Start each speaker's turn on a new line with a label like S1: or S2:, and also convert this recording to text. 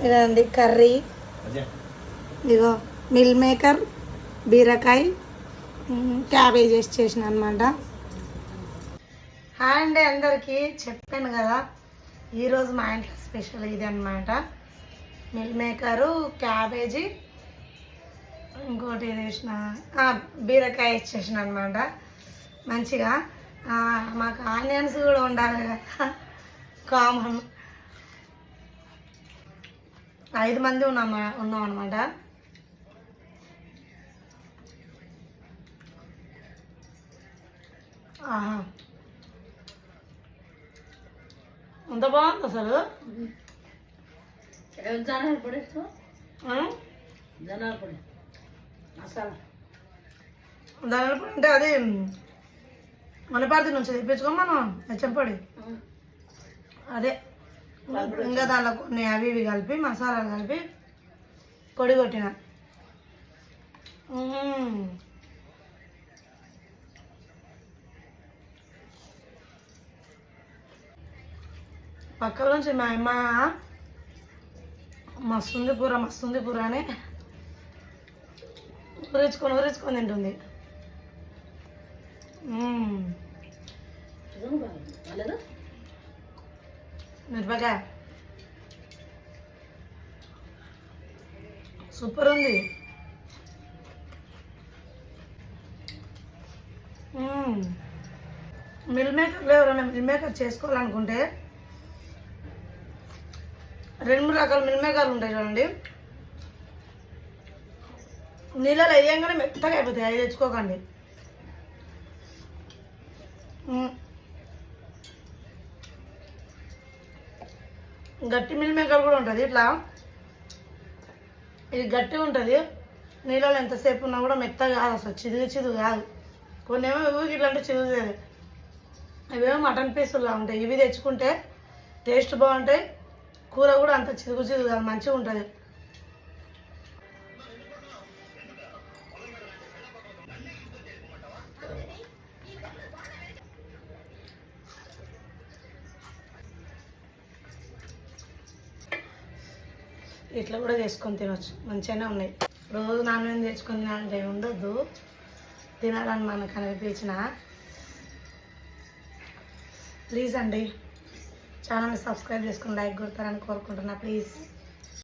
S1: ఇదండి కర్రీ ఇదిగో meal maker బీరకాయ ఉమ్, క్యాబేజ్ వేసి చేసిన అనమాట హాయ్ అండి అందరికీ చెప్పాను కదా ఈరోజు మా ఇంట్లో స్పెషల్ ఇది అనమాట మిల్ మేకరు క్యాబేజీ ఇంకోటి ఏది వేసిన ఆ, బీరకాయ వేసేసిన అనమాట మంచిగా ఆ, మాకు ఆనియన్స్ కూడా ఉండాలి కదా. కామన్. ఐదు మంది ఉన్నామా ఉన్నాం అనమాట ఆహా. ఎంత బాగుంది అసలు?
S2: జనాలు పొడి? జనాలు పొడి మసాలా.
S1: అంటే అది మనపార్తి నుంచి తెప్పించుకో మనం? చెంపడి అదే. ఇంకా దాంట్లో కొన్ని అవి ఇవి కలిపి మసాలాలు కలిపి పొడి కొట్టిన. పక్కల నుంచి మా అమ్మ మస్తుంది కూర మస్తుంది కూర అని ఊరించుకొని ఊరించుకొని తింటుంది. మిరపకాయ సూపర్ ఉంది. మిల్ మేకర్లో ఎవరైనా మిల్ మేకర్ చేసుకోవాలనుకుంటే రెండు మూడు రకాల మిల్ మేకర్లు ఉంటాయి చూడండి. నీళ్ళలో వేయంగానే మెత్తగా అయిపోతాయి అవి తెచ్చుకోకండి. గట్టి మిల్ మేకర్ కూడా ఉంటుంది ఇట్లా. ఇది గట్టి ఉంటుంది. నీళ్ళలో ఎంతసేపు ఉన్నా కూడా మెత్తగా కాదు అసలు చిదుగు చిదుగు కాదు. కొన్ని ఏమో ఊరికి ఇట్లా అంటే చిదుగుతుంది ఇవేమో మటన్ పీసుల్లా ఉంటాయి. ఇవి తెచ్చుకుంటే టేస్ట్ బాగుంటాయి కూర కూడా అంత చిదుగు చిదుగు కాదు మంచిగా ఉంటుంది. ఇట్లా కూడా చేసుకొని తినొచ్చు. మంచిగానే ఉన్నాయి. రోజు నాన్ వెజ్ తెచ్చుకొని తినాలంటే ఉండొద్దు. తినాలని మనకు అనిపించిన ప్లీజ్ అండి. ఛానల్ని సబ్స్క్రైబ్ చేసుకుని లైక్ కొడతారని కోరుకుంటున్నా. ప్లీజ్.